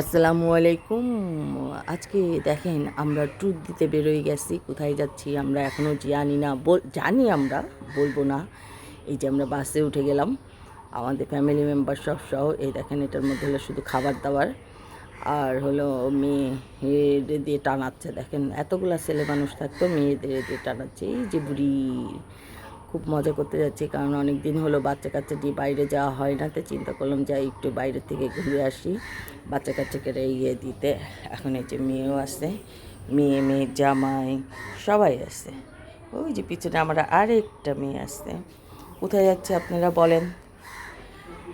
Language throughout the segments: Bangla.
আসসালামু আলাইকুম। আজকে দেখেন আমরা ট্যুর দিতে বেরোয় গেছি, কোথায় যাচ্ছি আমরা এখনও জানি না। বল, জানি আমরা, বলব না। এই যে আমরা বাসে উঠে গেলাম, আমাদের ফ্যামিলি মেম্বার সব সহ, এই দেখেন এটার মধ্যে হলো শুধু খাবার দাবার আর হলো মেয়েদের দিয়ে টানাচ্ছে, দেখেন এতগুলা ছেলে মানুষ থাকতো, মেয়েদের দিয়ে টানাচ্ছে, এই যে বুড়ি। খুব মজা করতে যাচ্ছি, কারণ অনেক দিন হলো বাচ্চা কাচ্চা দিয়ে বাইরে যাওয়া হয় না তো চিন্তা করলাম যাই একটু বাইরে থেকে ঘুরে আসি। বাচ্চা কাচ্চাকে ইয়ে দিতে এখন এই যে মেয়েও আছে, মেয়ে মেয়ে, জামাই সবাই আছে। ওই যে পিছনে আমরা আরেকটা মেয়ে আছে। কোথায় যাচ্ছে আপনারা বলেন?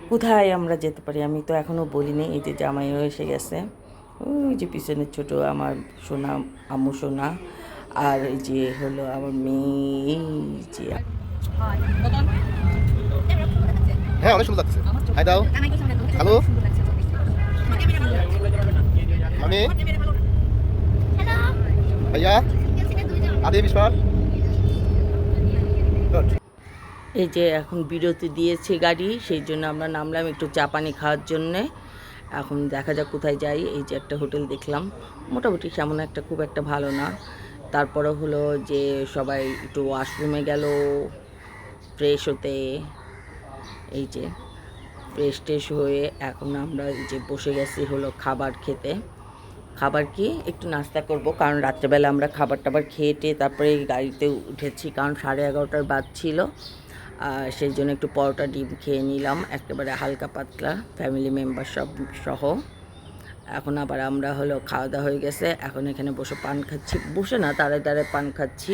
কোথায় আমরা যেতে পারি? আমি তো এখনও বলিনি, এই যে জামাইও এসে গেছে। ওই যে পিছনে ছোট আমার সোনা, আম্মু সোনা, আর যে হলো আমার মেয়ে যে হ্যাঁ অনেক সুন্দর লাগছে। হাই দাও। হ্যালো? আমি? ভাইয়া? আদি এই যে এখন বিরতি দিয়েছে গাড়ি, সেই জন্য আমরা নামলাম একটু চা পানি খাওয়ার জন্যে। এখন দেখা যাক কোথায় যাই। এই যে একটা হোটেল দেখলাম। মোটামুটি সেমন একটা, খুব একটা ভালো না। তারপরে হলো যে সবাই একটু ওয়াশরুমে গেল। ফ্রেশ হতে, এই যে ফ্রেশ ট্রেশ হয়ে এখন আমরা এই যে বসে গেছি হলো খাবার খেতে। খাবার কি? একটু নাস্তা করব, কারণ রাত্রেবেলা আমরা খাবার টাবার খেয়ে টেয়ে তারপরে গাড়িতে উঠেছি, কারণ সাড়ে এগারোটার বাদ ছিল। আর সেই জন্য একটু পরোটা, ডিম খেয়ে নিলাম, একেবারে হালকা পাতলা ফ্যামিলি মেম্বার সব সহ। এখন আবার আমরা হলো খাওয়া দাওয়া হয়ে গেছে, এখন এখানে বসে পান খাচ্ছি। বসে না দাঁড়ায় দাঁড়ায় পান খাচ্ছি।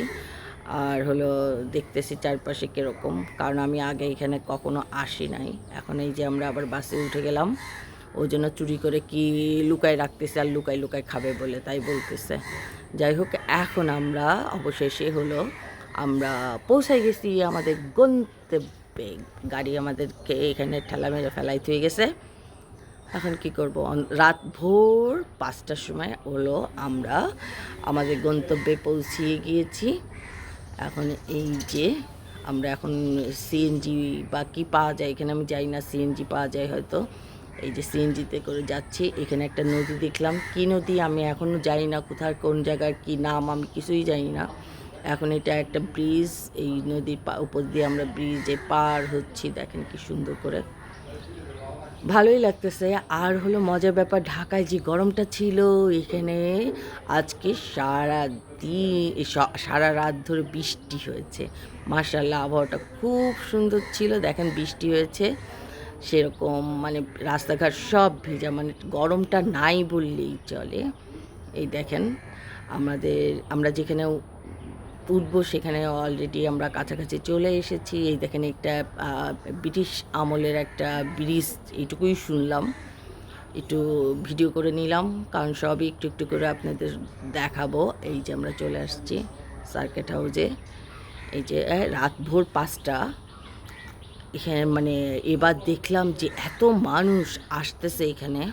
আর হলো দেখতেছি চারপাশে কীরকম। কারণ আমি আগে এখানে কখনো আসি নাই। এখন এই যে আমরা আবার বাসে উঠে গেলাম, ওই জন্য চুরি করে কি লুকায় রাখতেছে আর লুকাই লুকাই খাবে বলে তাই বলতেছে। যাই হোক, এখন আমরা অবশেষে হলো আমরা পৌঁছাই গেছি আমাদের গন্তব্যে। গাড়ি আমাদেরকে এখানে ঠেলা মেরে ফেলাই হয়ে গেছে। এখন কি করব? রাত ভোর পাঁচটার সময় হলো আমরা আমাদের গন্তব্যে পৌঁছিয়ে গিয়েছি। এখন এই যে আমরা এখন সিএনজি বা কি পাওয়া যায়, এখানে আমি যাই না সিএনজি পাওয়া যায় হয়তো। এই যে সিএনজিতে করে যাচ্ছি, এখানে একটা নদী দেখলাম। কি নদী? আমি এখনও জানি না কোথায় কোন জায়গার কি নাম, আমি কিছুই জানি না। এখন এটা একটা ব্রিজ এই নদীর উপর দিয়ে আমরা ব্রিজে পার হচ্ছি, দেখেন কি সুন্দর করে। ভালোই লাগতেছে। আর হলো মজার ব্যাপার, ঢাকায় যে গরমটা ছিল, এখানে আজকে সারা দিন সারা রাত ধরে বৃষ্টি হয়েছে। মার্শাল্লাহ আবহাওয়াটা খুব সুন্দর ছিল। দেখেন বৃষ্টি হয়েছে। সেরকম মানে রাস্তাঘাট সব ভিজা মানে গরমটা নাই বললেই চলে। এই দেখেন, আমাদের, আমরা যেখানে উঠবো, সেখানে অলরেডি আমরা কাছাকাছি চলে এসেছি। এই দেখেন একটা ব্রিটিশ আমলের একটা ব্রিজ, এইটুকুই শুনলাম। একটু ভিডিও করে নিলাম, কারণ সবই একটু একটু করে আপনাদের দেখাবো। এই যে আমরা চলে আসছি সার্কেট হাউসে এই যে রাত ভোর পাঁচটা। এখানে মানে এবার দেখলাম যে এত মানুষ আসতেছে এখানে।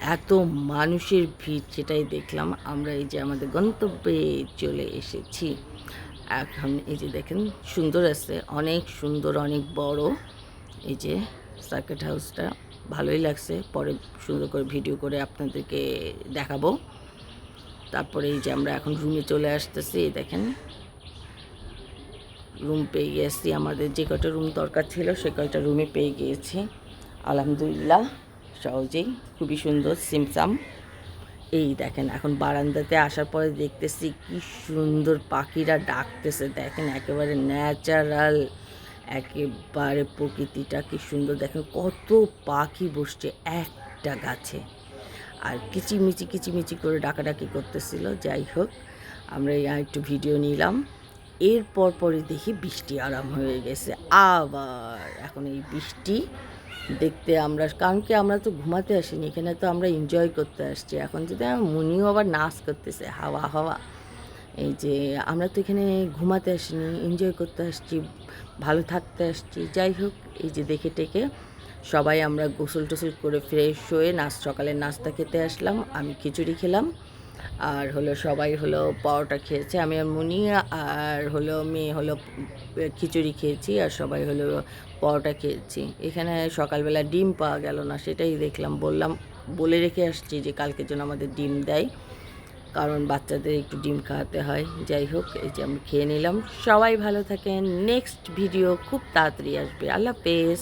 এত মানুষের ভিড় সেটাই দেখলাম, আমরা এই যে আমাদের গন্তব্যে চলে এসেছি। এখন এই যে দেখেন, সুন্দর আছে, অনেক সুন্দর, অনেক বড়। এই যে সার্কিট হাউসটা ভালোই লাগছে। পরে সুন্দর করে ভিডিও করে আপনাদেরকে দেখাবো। তারপরে এই যে আমরা এখন রুমে চলে আসতেছি দেখেন। রুম পেয়ে গেছি, আমাদের যে কটা রুম দরকার ছিল, সে কয়টা রুমে পেয়ে গিয়েছি। আলহামদুলিল্লাহ। সহজেই, খুবই সুন্দর, সিমসাম। এই দেখেন, এখন বারান্দাতে আসার পরে দেখতেছি কি সুন্দর পাখিরা ডাকতেছে। দেখেন, একেবারে ন্যাচারাল একেবারে প্রকৃতিটা কি সুন্দর। দেখেন, কত পাখি বসছে একটা গাছে। আর কিচিমিচি কিচিমিচি করে ডাকাডাকি করতেছিল। যাই হোক, আমরা একটু ভিডিও নিলাম। এরপর পরে দেখি বৃষ্টি আরাম হয়ে গেছে। আবার এখন এই বৃষ্টি দেখতে আমরা, কারণ কি আমরা তো ঘুমাতে আসিনি, এখানে তো আমরা এনজয় করতে আসছি। এখন যদি আমার মনিও আবার নাচ করতেছে, হাওয়া হাওয়া, এই যে আমরা তো এখানে ঘুমাতে আসিনি এনজয় করতে আসছি, ভালো থাকতে আসছি, যাই হোক, এই যে দেখে টেকে সবাই আমরা গোসল টোসল করে ফ্রেশ হয়ে নাচ, সকালের নাস্তা খেতে আসলাম, আমি খিচুড়ি খেলাম আর হলো সবাই হলো পরোটা খেয়েছে, আমি আর মুনি আর হলো মেয়ে হলো খিচুড়ি খেয়েছি, আর সবাই হলো পরোটা খেয়েছি। এখানে সকালবেলা ডিম পাওয়া গেল না, সেটাই দেখলাম, বললাম, বলে রেখে আসছি যে কালকে জন্য আমাদের ডিম দেয়, কারণ বাচ্চাদের একটু ডিম খাওয়াতে হয়। যাই হোক, এই যে আমি খেয়ে নিলাম। সবাই ভালো থাকেন, নেক্সট ভিডিও খুব তাড়াতাড়ি আসবে। আল্লাহ হাফেজ।